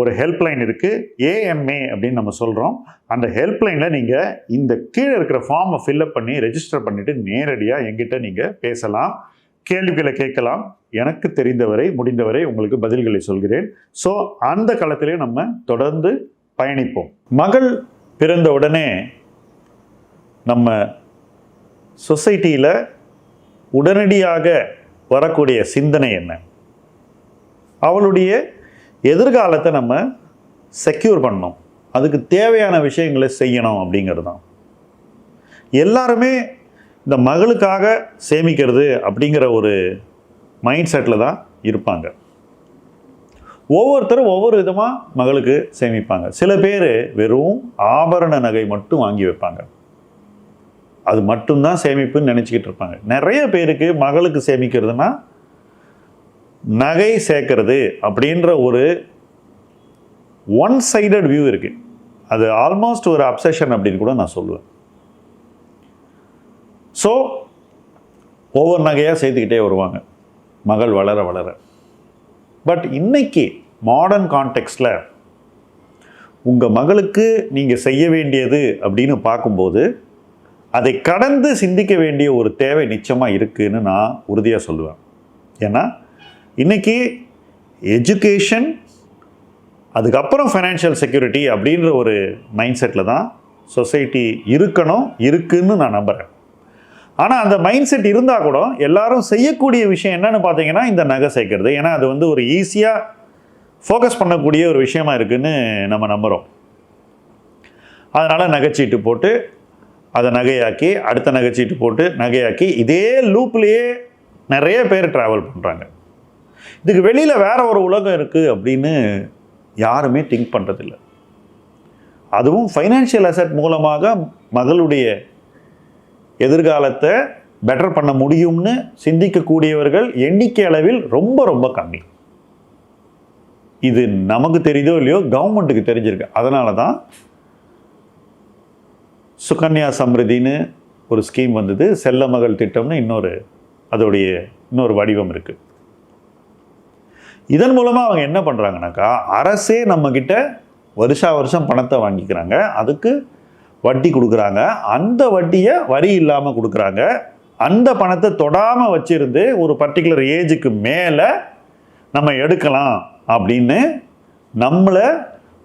ஒரு ஹெல்ப்லைன் இருக்குது ஏஎம்ஏ அப்படின்னு நம்ம சொல்கிறோம் அந்த ஹெல்ப்லைனில் நீங்கள் இந்த கீழே இருக்கிற ஃபார்மை ஃபில்அப் பண்ணி ரெஜிஸ்டர் பண்ணிவிட்டு நேரடியாக எங்கிட்ட நீங்கள் பேசலாம். கேள்விகளை கேட்கலாம். எனக்கு தெரிந்தவரை முடிந்தவரை உங்களுக்கு பதில்களை சொல்கிறேன். ஸோ அந்த காலத்திலே நம்ம தொடர்ந்து பயணிப்போம். மகள் பிறந்த உடனே நம்ம சொசைட்டியில் உடனடியாக வரக்கூடிய சிந்தனை என்ன? அவளுடைய எதிர்காலத்தை நம்ம செக்யூர் பண்ணணும். அதுக்கு தேவையான விஷயங்களை செய்யணும் அப்படிங்கிறது தான். எல்லாருமே இந்த மகளுக்காக சேமிக்கிறது அப்படிங்கிற ஒரு மைண்ட் செட்டில் தான் இருப்பாங்க. ஒவ்வொருத்தரும் ஒவ்வொரு விதமாக மகளுக்கு சேமிப்பாங்க. சில பேர் வெறும் ஆபரண நகை மட்டும் வாங்கி வைப்பாங்க. அது மட்டும்தான் சேமிப்புன்னு நினச்சிக்கிட்டு இருப்பாங்க. நிறைய பேருக்கு மகளுக்கு சேமிக்கிறதுனா நகை சேர்க்கறது அப்படின்ற ஒரு ஒன் சைடட் வியூ இருக்குது அது ஆல்மோஸ்ட் ஒரு அப்சஷன் அப்படின்னு கூட நான் சொல்லுவேன். ஸோ ஒவ்வொரு நகையாக சேர்த்துக்கிட்டே வருவாங்க. மகள் வளர வளர. பட் இன்னைக்கு மாடர்ன் கான்டெக்ஸ்டில் உங்கள் மகளுக்கு நீங்கள் செய்ய வேண்டியது அப்படின்னு பார்க்கும்போது அதை கடந்து சிந்திக்க வேண்டிய ஒரு தேவை நிச்சயமாக இருக்குதுன்னு நான் உறுதியாக சொல்லுவேன். ஏன்னா இன்றைக்கி எஜுகேஷன் அதுக்கப்புறம் ஃபைனான்ஷியல் செக்யூரிட்டி அப்படின்ற ஒரு மைண்ட் செட்டில் தான் சொசைட்டி இருக்கணும் இருக்குன்னு நான் நம்புகிறேன் ஆனால் அந்த மைண்ட் செட் இருந்தால் கூட எல்லாரும் செய்யக்கூடிய விஷயம் என்னன்னு பார்த்தீங்கன்னா இந்த நகை சேர்க்கறது. ஏன்னா அது வந்து ஒரு ஈஸியாக ஃபோக்கஸ் பண்ணக்கூடிய ஒரு விஷயமா இருக்குன்னு நம்ம நம்புகிறோம் அதனால் நகைச்சீட்டு போட்டு அதை நகையாக்கி அடுத்த நகைச்சீட்டு போட்டு நகையாக்கி இதே லூப்லேயே நிறைய பேர் ட்ராவல் பண்ணுறாங்க இதுக்கு வெளியில் வேற ஒரு உலகம் இருக்குது அப்படின்னு யாருமே திங்க் பண்ணுறதில்ல அதுவும் ஃபைனான்ஷியல் அசட் மூலமாக மகளுடைய எதிர்காலத்தை பெட்டர் பண்ண முடியும்னு சிந்திக்கக்கூடியவர்கள் எண்ணிக்கை அளவில் ரொம்ப ரொம்ப கம்மி. இது நமக்கு தெரியுதோ இல்லையோ கவர்மெண்ட்டுக்கு தெரிஞ்சிருக்கு. அதனால தான் சுகன்யா சம்ருதின்னு ஒரு ஸ்கீம் வந்தது. செல்ல மகள் திட்டம்னு இன்னொரு அதோடைய இன்னொரு வடிவம் இருக்குது இதன் மூலமாக அவங்க என்ன பண்ணுறாங்கனாக்கா அரசே நம்மக்கிட்ட வருஷா வருஷம் பணத்தை வாங்கிக்கிறாங்க. அதுக்கு வட்டி கொடுக்குறாங்க. அந்த வட்டியை வரி இல்லாமல் கொடுக்குறாங்க. அந்த பணத்தை தொடாமல் வச்சிருந்து ஒரு பர்டிகுலர் ஏஜுக்கு மேலே நம்ம எடுக்கலாம் அப்படின்னு நம்மளை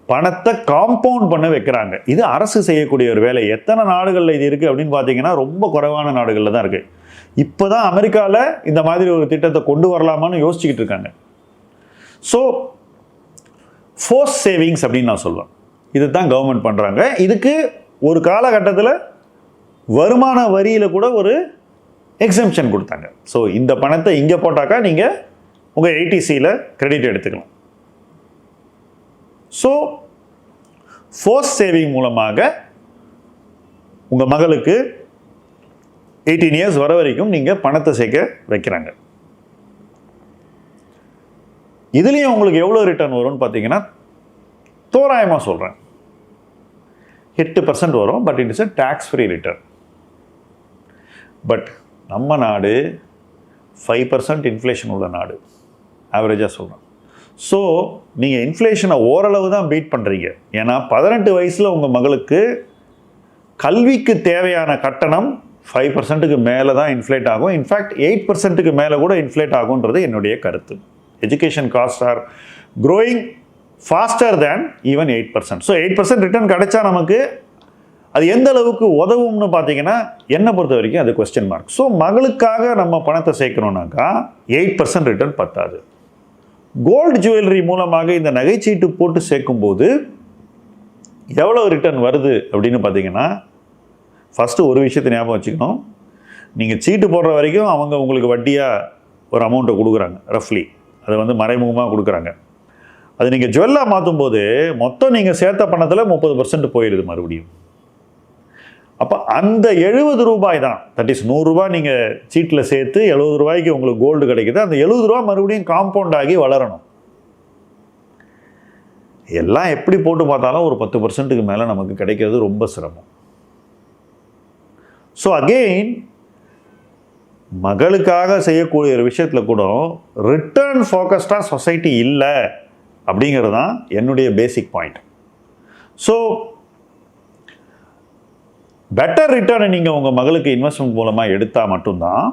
பணத்தை காம்பவுண்ட் பண்ண வைக்கிறாங்க. இது அரசு செய்யக்கூடிய ஒரு வேலை. எத்தனை நாடுகளில் இது இருக்குது அப்படின்னு பார்த்தீங்கன்னா ரொம்ப குறைவான நாடுகளில் தான் இருக்குது இப்போ தான் அமெரிக்காவில் இந்த மாதிரி ஒரு திட்டத்தை கொண்டு வரலாமான்னு யோசிச்சுக்கிட்டு இருக்காங்க. ஸோ ஃபோர்ஸ் சேவிங்ஸ் அப்படின்னு நான் சொல்லுவேன் இது தான் கவர்மெண்ட் பண்ணுறாங்க இதுக்கு ஒரு காலகட்டத்தில் வருமான வரியில் கூட ஒரு எக்ஸம்ஷன் கொடுத்தாங்க. ஸோ இந்த பணத்தை இங்கே போட்டாக்கா நீங்கள் உங்கள் ஐடிசியில் கிரெடிட் எடுத்துக்கலாம். ஸோ ஃபோர்ஸ் சேவிங் மூலமாக உங்கள் மகளுக்கு எயிட்டீன் இயர்ஸ் வர வரைக்கும் நீங்கள் பணத்தை சேர்க்க வைக்கிறாங்க. இதுலேயும் உங்களுக்கு எவ்வளோ ரிட்டர்ன் வரும்னு பார்த்தீங்கன்னா தோராயமாக சொல்கிறேன் எட்டு பர்சன்ட் வரும் but it is a tax free return but நம்ம நாடு ஃபைவ் பர்சன்ட் இன்ஃப்ளேஷன் உள்ள நாடு. ஆவரேஜாக சொல்கிறேன் ஸோ நீங்கள் இன்ஃப்ளேஷனை ஓரளவு தான் பீட் பண்ணுறீங்க ஏன்னா பதினெட்டு வயசில் உங்கள் மகளுக்கு கல்விக்கு தேவையான கட்டணம் ஃபைவ் பர்சன்ட்டுக்கு மேலே தான் இன்ஃப்ளேட் ஆகும். இன்ஃபேக்ட் எயிட் பர்சன்ட்டுக்கு மேலே கூட இன்ஃப்ளேட் ஆகுன்றது என்னுடைய கருத்து. Education cost are growing faster than even eight percent so eight percent return கிடைச்சா நமக்கு அது எந்த அளவுக்கு உதவும்னு பார்த்தீங்கன்னா என்னை பொறுத்த வரைக்கும் அது கொஸ்டின் மார்க் ஸோ மகளுக்காக நம்ம பணத்தை சேர்க்கணுன்னாக்கா எயிட் பர்சன்ட் ரிட்டர்ன் பத்தாது. கோல்டு ஜுவல்லரி மூலமாக இந்த நகைச்சீட்டு போட்டு சேர்க்கும்போது எவ்வளோ ரிட்டர்ன் வருது அப்படின்னு பார்த்தீங்கன்னா ஃபஸ்ட்டு ஒரு விஷயத்தை ஞாபகம் வச்சுக்கணும். நீங்கள் சீட்டு போடுற வரைக்கும் அவங்க உங்களுக்கு வட்டியாக ஒரு அமௌண்ட்டை கொடுக்குறாங்க ரஃப்லி அதை வந்து மறைமுகமாக கொடுக்குறாங்க. அது நீங்கள் ஜுவல்லாக மாற்றும் போது மொத்தம் நீங்கள் சேர்த்த பணத்தில் முப்பது பர்சன்ட் போயிடுது மறுபடியும். அப்போ அந்த எழுபது ரூபாய் தான். தட் இஸ் நூறுரூவா நீங்கள் சீட்டில் சேர்த்து எழுபது ரூபாய்க்கு உங்களுக்கு கோல்டு கிடைக்குது. அந்த எழுபது ரூபா மறுபடியும் காம்பவுண்ட் ஆகி வளரணும். எல்லாம் எப்படி போட்டு பார்த்தாலும் ஒரு பத்து பர்சன்ட்டுக்கு மேலே நமக்கு கிடைக்கிறது ரொம்ப சிரமம். ஸோ அகெயின் மகளுக்காக செய்யக்கூடிய ஒரு விஷயத்தில் கூட ரிட்டர்ன் ஃபோக்கஸ்டாக சொசைட்டி இல்லை அப்படிங்கிறது தான் என்னுடைய பேசிக் பாயிண்ட் ஸோ பெட்டர் ரிட்டர்னை நீங்கள் உங்கள் மகளுக்கு இன்வெஸ்ட்மெண்ட் மூலமாக எடுத்தால் மட்டும்தான்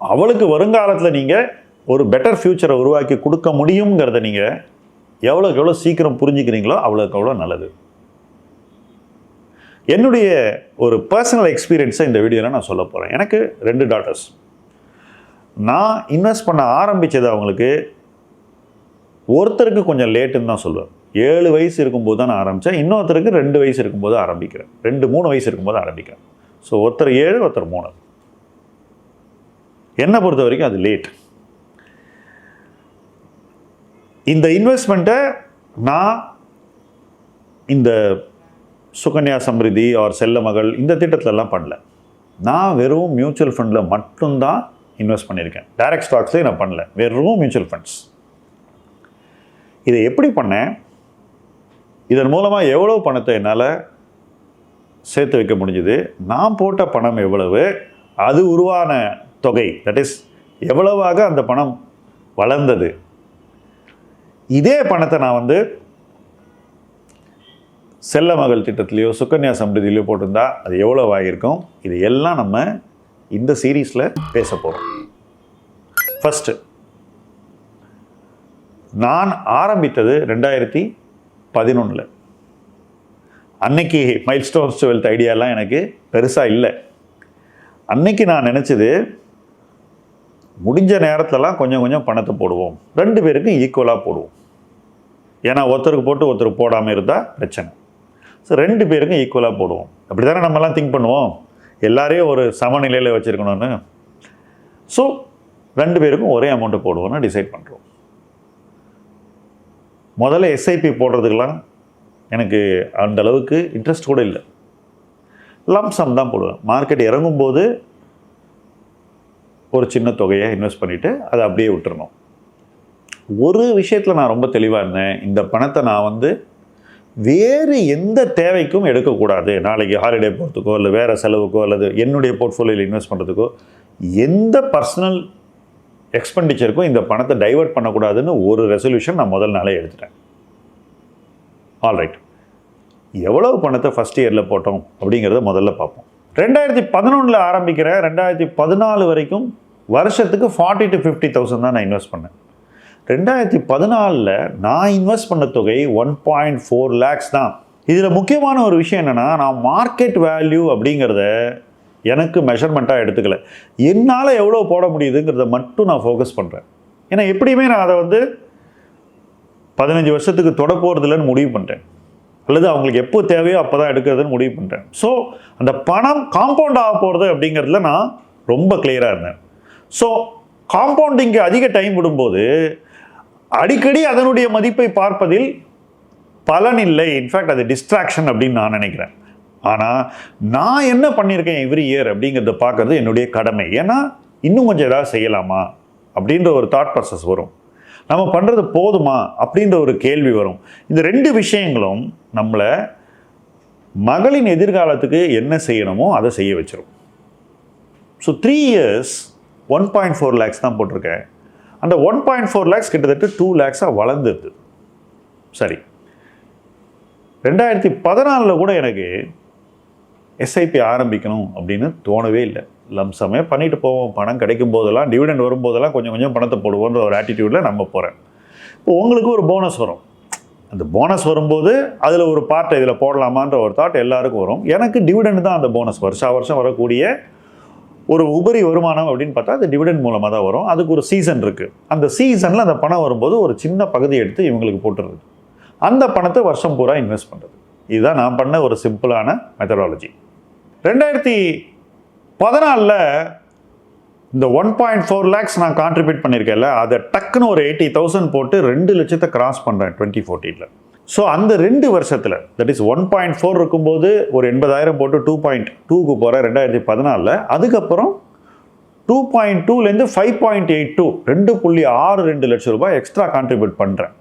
அவளுக்கு வருங்காலத்தில் நீங்கள் ஒரு பெட்டர் ஃப்யூச்சரை உருவாக்கி கொடுக்க முடியுங்கிறத நீங்கள் எவ்வளோக்கு எவ்வளோ சீக்கிரம் புரிஞ்சுக்கிறீங்களோ அவ்வளோக்கு அவ்வளோ நல்லது. என்னுடைய ஒரு பர்சனல் எக்ஸ்பீரியன்ஸை இந்த வீடியோவில் நான் சொல்ல போகிறேன் எனக்கு ரெண்டு டாட்டர்ஸ் நான் இன்வெஸ்ட் பண்ண ஆரம்பித்தது அவங்களுக்கு ஒருத்தருக்கு கொஞ்சம் லேட்டுன்னு தான் சொல்லுவேன். ஏழு வயசு இருக்கும்போது தான் நான் ஆரம்பித்தேன் இன்னொருத்தருக்கு ரெண்டு வயசு இருக்கும்போது ஆரம்பிக்கிறேன். ரெண்டு மூணு வயசு இருக்கும்போது ஆரம்பிக்கிறேன். ஸோ ஒருத்தர் ஏழு ஒருத்தர் மூணு. என்னை பொறுத்த வரைக்கும் அது லேட் இந்த இன்வெஸ்ட்மெண்ட்டை நான் இந்த சுகன்யா சம்ரிதி ஆர் செல்ல மகள் இந்த திட்டத்திலலாம் பண்ணல. நான் வெறும் மியூச்சுவல் ஃபண்டில் மட்டும்தான் இன்வெஸ்ட் பண்ணியிருக்கேன். டைரக்ட் ஸ்டாக்ஸ்லேயும் நான் பண்ணல. வெறும் மியூச்சுவல் ஃபண்ட்ஸ் இதை எப்படி பண்ணேன்? இதன் மூலமாக எவ்வளோ பணத்தை என்னால் சேர்த்து வைக்க முடிஞ்சுது? நான் போட்ட பணம் எவ்வளவு? அது உருவான தொகை தட் இஸ் எவ்வளவாக அந்த பணம் வளர்ந்தது? இதே பணத்தை நான் வந்து செல்ல மகள் திட்டத்திலையோ சுக்கன்யா சம்ரிதிலையோ போட்டிருந்தா அது எவ்வளோ ஆகியிருக்கும்? இது எல்லாம் நம்ம இந்த சீரீஸில் பேச போகிறோம் ஃபஸ்ட்டு நான் ஆரம்பித்தது ரெண்டாயிரத்தி பதினொன்றில் அன்னைக்கு மைல் ஸ்டோன்ஸ் டுவெல்த் ஐடியாலாம் எனக்கு பெருசாக இல்லை. அன்னைக்கு நான் நினச்சது முடிஞ்ச நேரத்துலலாம் கொஞ்சம் கொஞ்சம் பணத்தை போடுவோம். ரெண்டு பேருக்கும் ஈக்குவலாக போடுவோம். ஏன்னா ஒருத்தருக்கு போட்டு ஒருத்தருக்கு போடாமல் இருந்தால் பிரச்சனை. ஸோ ரெண்டு பேருக்கும் ஈக்குவலாக போடுவோம். அப்படி தானே நம்மலாம் திங்க் பண்ணுவோம்? எல்லாரையும் ஒரு சமநிலையில் வச்சுருக்கணும்னு. ஸோ ரெண்டு பேருக்கும் ஒரே அமௌண்ட்டு போடுவோம்னு டிசைட் பண்ணுறோம் முதல்ல எஸ்ஐபி போடுறதுக்கெலாம் எனக்கு அந்த அளவுக்கு இன்ட்ரெஸ்ட் கூட இல்லை. லம்சம் தான் போடுவேன். மார்க்கெட் இறங்கும்போது ஒரு சின்ன தொகையை இன்வெஸ்ட் பண்ணிவிட்டு அதை அப்படியே விட்டுறணும். ஒரு விஷயத்தில் நான் ரொம்ப தெளிவாக இருந்தேன். இந்த பணத்தை நான் வந்து வேறு எந்த தேவைக்கும் எடுக்கக்கூடாது. நாளைக்கு ஹாலிடே போகிறதுக்கோ இல்லை வேறு செலவுக்கோ அல்லது என்னுடைய போர்ட்ஃபோலியோவில் இன்வெஸ்ட் பண்ணுறதுக்கோ எந்த பர்சனல் எக்ஸ்பெண்டிச்சருக்கும் இந்த பணத்தை டைவர்ட் பண்ணக்கூடாதுன்னு ஒரு ரெசல்யூஷன் நான் முதல் நாளே எடுத்துட்டேன். ஆல்ரைட் எவ்வளவு பணத்தை ஃபஸ்ட் இயரில் போட்டோம் அப்படிங்கிறத முதல்ல பார்ப்போம். ரெண்டாயிரத்தி பதினொன்றில் ஆரம்பிக்கிற ரெண்டாயிரத்தி பதினாலு வரைக்கும் வருஷத்துக்கு ஃபார்ட்டி டு ஃபிஃப்டி தௌசண்ட் தான் நான் இன்வெஸ்ட் பண்ணேன். ரெண்டாயிரத்தி பதினாலில் நான் இன்வெஸ்ட் பண்ண தொகை ஒன் பாயிண்ட் ஃபோர் லேக்ஸ் தான். இதில் முக்கியமான ஒரு விஷயம் என்னென்னா நான் மார்க்கெட் வேல்யூ அப்படிங்கிறத எனக்கு மெஷர்மெண்ட்டாக எடுத்துக்கல. என்னால் எவ்வளோ போட முடியுதுங்கிறத மட்டும் நான் ஃபோக்கஸ் பண்ணுறேன் ஏன்னா எப்படியுமே நான் அதை வந்து பதினஞ்சு வருஷத்துக்கு தொட போகிறதில்லன்னு முடிவு பண்ணிட்டேன். அல்லது அவங்களுக்கு எப்போ தேவையோ அப்போ தான் எடுக்கிறதுன்னு முடிவு பண்ணிட்டேன். ஸோ அந்த பணம் காம்பவுண்ட் ஆக போகிறது அப்படிங்கிறதுல நான் ரொம்ப கிளியராக இருந்தேன். ஸோ காம்பவுண்டிங்க்கு அதிக டைம் விடும்போது அடிக்கடி அதனுடைய மதிப்பை பார்ப்பதில் பலன் இல்லை. இன்ஃபேக்ட் அது டிஸ்ட்ராக்ஷன் அப்படின்னு நான் நினைக்கிறேன். ஆனால் நான் என்ன பண்ணியிருக்கேன் எவ்ரி இயர் அப்படிங்கிறத பார்க்கறது என்னுடைய கடமை. ஏன்னா இன்னும் கொஞ்சம் ஏதாவது செய்யலாமா? அப்படின்ற ஒரு தாட் ப்ராசஸ் வரும். நம்ம பண்ணுறது போதுமா? அப்படின்ற ஒரு கேள்வி வரும். இந்த ரெண்டு விஷயங்களும் நம்மளை மகளின் எதிர்காலத்துக்கு என்ன செய்யணுமோ அதை செய்ய வச்சிடும் so three years one point four lakhs தான் போட்டிருக்கேன். அந்த ஒன் பாயிண்ட் ஃபோர் லேக்ஸ் கிட்டத்தட்ட டூ லேக்ஸாக வளர்ந்துருது சரி. ரெண்டாயிரத்தி பதினாலில் கூட எனக்கு எஸ்ஐபி ஆரம்பிக்கணும் அப்படின்னு தோணவே இல்லை. லம்சமே பண்ணிட்டு போவோம். பணம் கிடைக்கும் போதெல்லாம் டிவிடெண்ட் வரும்போதெல்லாம் கொஞ்சம் கொஞ்சம் பணத்தை போடுவோன்ற ஒரு ஆட்டிடியூடில் நம்ம போகிறேன் இப்போ உங்களுக்கு ஒரு போனஸ் வரும். அந்த போனஸ் வரும்போது அதில் ஒரு பார்ட்டை இதில் போடலாமான்ற ஒரு தாட் எல்லாருக்கும் வரும். எனக்கு டிவிடெண்ட் தான் அந்த போனஸ் வருஷா வருஷம் வரக்கூடிய ஒரு உபரி வருமானம் அப்படின்னு பார்த்தா அது டிவிடெண்ட் மூலமாக தான் வரும். அதுக்கு ஒரு சீசன் இருக்குது அந்த சீசனில் அந்த பணம் வரும்போது ஒரு சின்ன பகுதி எடுத்து இவங்களுக்கு போட்டுறது. அந்த பணத்தை வருஷம் பூரா இன்வெஸ்ட் பண்ணுறது இதுதான் நான் பண்ண ஒரு சிம்பிளான மெத்தடாலஜி ரெண்டாயிரத்தி பதினாலில் இந்த ஒன் பாயிண்ட் ஃபோர் லேக்ஸ் நான் கான்ட்ரிபியூட் பண்ணியிருக்கேன்ல அதை டக்குன்னு ஒரு எயிட்டி தௌசண்ட் போட்டு ரெண்டு லட்சத்தை கிராஸ் பண்ணுறேன் டுவெண்ட்டி ஃபோர்டீனில் ஸோ அந்த ரெண்டு வருஷத்தில் that is one point four இருக்கும்போது ஒரு எண்பதாயிரம் போட்டு டூ பாயிண்ட் டூக்கு போகிற ரெண்டாயிரத்தி பதினாலில். அதுக்கப்புறம் டூ பாயிண்ட் டூலேருந்து ஃபைவ் பாயிண்ட் எயிட் டூ ரெண்டு புள்ளி ஆறு ரெண்டு லட்சம் ரூபாய் எக்ஸ்ட்ரா கான்ட்ரிபியூட் பண்ணுறேன்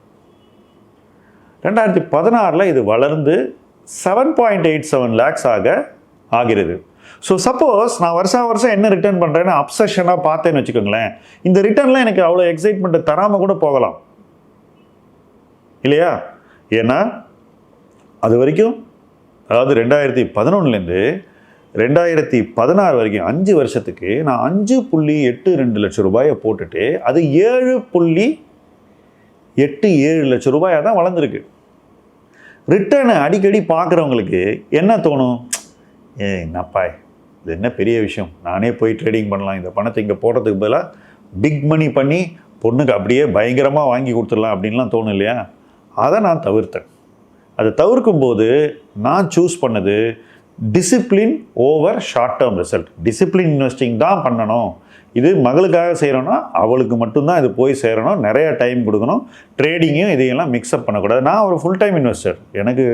ரெண்டாயிரத்தி பதினாறில் இது வளர்ந்து seven point eight seven lakhs ஆக ஆகிறது. ஸோ சப்போஸ் நான் வருஷா வருஷம் என்ன ரிட்டர்ன் பண்ணுறேன்னு அப்சஷனாக பார்த்தேன்னு வச்சுக்கோங்களேன். இந்த ரிட்டர்னில் எனக்கு அவ்வளோ எக்ஸைட்மெண்ட்டை தராமல் கூட போகலாம். இல்லையா? ஏன்னா அது வரைக்கும் அதாவது ரெண்டாயிரத்தி பதினொன்றுலேருந்து ரெண்டாயிரத்தி பதினாறு வரைக்கும் அஞ்சு வருஷத்துக்கு நான் அஞ்சு புள்ளி எட்டு ரெண்டு லட்சம் ரூபாயை போட்டுட்டு அது ஏழு புள்ளி எட்டு ஏழு லட்சம் ரூபாயாக தான் வளர்ந்துருக்கு. ரிட்டர்னை அடிக்கடி பார்க்குறவங்களுக்கு என்ன தோணும்? ஏ என்னப்பாய் இது என்ன பெரிய விஷயம்? நானே போய் ட்ரேடிங் பண்ணலாம் இந்த பணத்தை இங்கே போடுறதுக்கு பதிலாக பிக் மணி பண்ணி பொண்ணுக்கு அப்படியே பயங்கரமாக வாங்கி கொடுத்துடலாம் அப்படின்லாம் தோணும் இல்லையா? அதை நான் தவிர்த்தேன். அதை தவிர்க்கும் போது நான் சூஸ் பண்ணது discipline over short term result discipline investing தான் பண்ணணும். இது மகளுக்காக செய்கிறோன்னா அவளுக்கு மட்டும்தான் இது போய் சேரணும். நிறைய டைம் கொடுக்கணும். ட்ரேடிங்கும் இதையெல்லாம் மிக்ஸ்அப் பண்ணக்கூடாது. நான் ஒரு ஃபுல் டைம் இன்வெஸ்டர் எனக்கு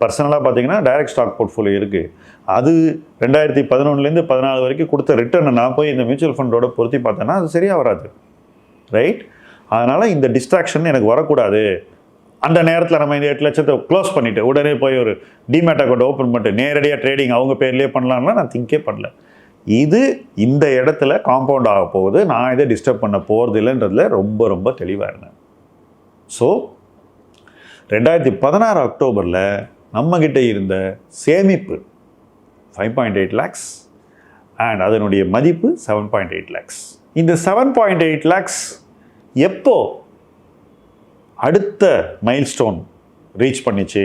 பர்சனலாக பார்த்தீங்கன்னா டைரக்ட் ஸ்டாக் போர்ட்ஃபோலியோ இருக்குது அது ரெண்டாயிரத்தி பதினொன்றுலேருந்து பதினாலு வரைக்கும் கொடுத்த ரிட்டர்னை நான் போய் இந்த மியூச்சுவல் ஃபண்டோட பொருத்தி பார்த்தேன்னா அது சரியாக வராது. ரைட் அதனால் இந்த டிஸ்ட்ராக்ஷன் எனக்கு வரக்கூடாது. அந்த நேரத்தில் நம்ம இந்த எட்டு லட்சத்தை க்ளோஸ் பண்ணிவிட்டு உடனே போய் ஒரு டிமேட் அக்கௌண்ட் ஓப்பன் பண்ணிட்டு நேரடியாக ட்ரேடிங் அவங்க பேர்லேயே பண்ணலாம்னா நான் திங்கே பண்ணல இது இந்த இடத்துல காம்பவுண்ட் ஆக போகுது. நான் இதை டிஸ்டர்ப் பண்ண போகிறது இல்லைன்றதுல ரொம்ப ரொம்ப தெளிவாக இருந்தேன். ஸோ ரெண்டாயிரத்தி பதினாறு அக்டோபரில் நம்மக்கிட்ட இருந்த சேமிப்பு five point eight lakhs and அதனுடைய மதிப்பு செவன் பாயிண்ட் எயிட் லேக்ஸ் இந்த செவன் பாயிண்ட் எயிட் லேக்ஸ் எப்போது அடுத்த மைல்ஸ்டோன் ரீச் பண்ணிச்சு.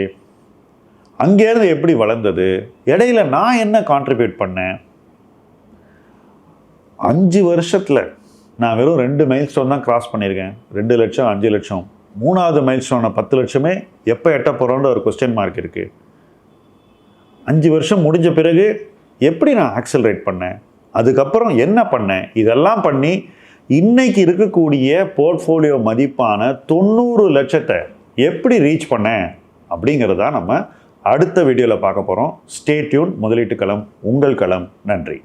அங்கேருந்து எப்படி வளர்ந்தது? இடையில நான் என்ன கான்ட்ரிபியூட் பண்ணேன்? அஞ்சு வருஷத்தில் நான் வெறும் ரெண்டு மைல்ஸ்டோன் தான் கிராஸ் பண்ணியிருக்கேன். ரெண்டு லட்சம் அஞ்சு லட்சம். மூணாவது மைல்ஸ்டோனை பத்து லட்சமே எப்போ எட்ட போகிறோன்ற ஒரு கொஸ்டின் மார்க் இருக்குது அஞ்சு வருஷம் முடிஞ்ச பிறகு எப்படி நான் ஆக்சலரேட் பண்ணேன்? அதுக்கப்புறம் என்ன பண்ணேன்? இதெல்லாம் பண்ணி இன்னைக்கு இருக்கக்கூடிய போர்ட்ஃபோலியோ மதிப்பான தொண்ணூறு லட்சத்தை எப்படி ரீச் பண்ணேன் அப்படிங்கிறத நம்ம அடுத்த வீடியோவில் பார்க்க போகிறோம் ஸ்டே டியூன் முதலீட்டு களம் உங்கள் களம். நன்றி.